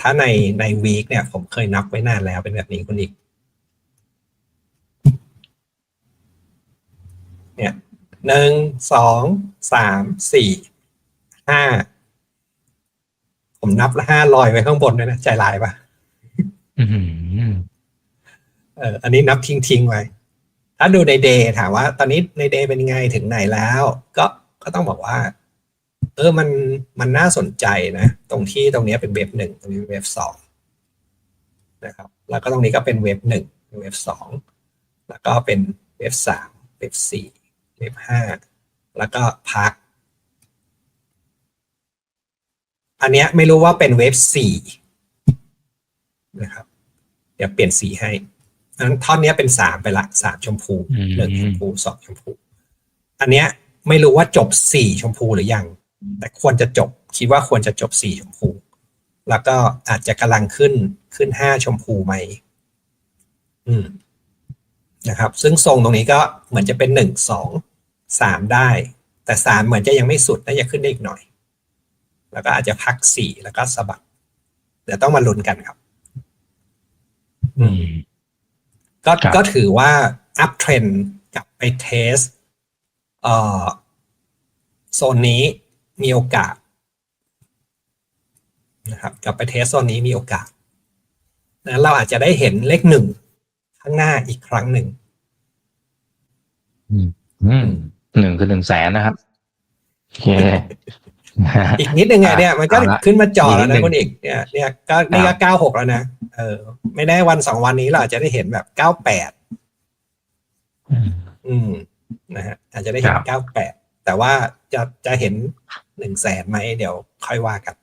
ถ้าในในวีคเนี่ยผมเคยนับไว้นานแล้วเป็นแบบนี้คุณอีก เนี่ยหนึ่งสองสามสี่ห้าผมนับละห้าลอยไว้ข้างบนด้วยนะ ใจลายปะอืมเอออันนี้นับทิ้งทิ้งๆไว้ ถ้าดูในเดย์ถามว่า ตอนนี้ในเดย์เป็นยังไงถึงไหนแล้ว ก็ก็ต้องบอกว่าเออมันมันน่าสนใจนะ ตรงที่ตรงนี้เป็นเว็บหนึ่งตรงนี้เป็นเว็บสองนะครับ แล้วก็ตรงนี้ก็เป็นเว็บหนึ่งเว็บสองแล้วก็เป็นเว็บสามเว็บสี่เว็บห้าแล้วก็พัก อันเนี้ยไม่รู้ว่าเป็นเว็บสี่นะครับ เดี๋ยวเปลี่ยนสีให้อันนั้นท่อนเนี้ยเป็นสามไปละสามชมพูอืมหนึ่งชมพูสองชมพู อันเนี้ยไม่รู้ว่าจบสี่ชมพูหรือยัง แต่ควรจะจบคิดว่าควรจะจบสี่ชมพู แล้วก็อาจจะกำลังขึ้นขึ้นห้าชมพูไหมอืมนะครับ ซึ่งทรงตรงนี้ก็เหมือนจะเป็นหนึ่งสองสามได้ แต่สามเหมือนจะยังไม่สุดน่าจะขึ้นได้อีกหน่อย แล้วก็อาจจะพักสี่แล้วก็สะบัดเดี๋ยวต้องมาลุ้นกันครับ อืม ก็ครับก็ถือว่าอัพเทรนกลับไปเทสเอ่อโซนนี้ มีโอกาสนะครับกลับไปเทสโซนนี้มีโอกาสนะเราอาจจะได้เห็นเลขหนึ่งข้างหน้าอีกครั้งหนึ่งอืมหนึ่งคือหนึ่งแสนนะครับโอเคอีกนิดนึงไงเนี่ยมันก็เอาละขึ้นมาจอแล้วอีกนิดนึนะงคุณเอกเนี่ยเนี่ยก็นี่ครัก็บเก้าหกแล้วนะเออ ไม่แน่วันสองวันนี้เราอาจจะได้เห็นแบบเก้าแปดอืมอืมนะฮะอาจจะได้เห็นครับเก้าแปด แต่ว่าจะจะเห็นหนึ่งแสนไหมเดี๋ยวค่อยว่ากัน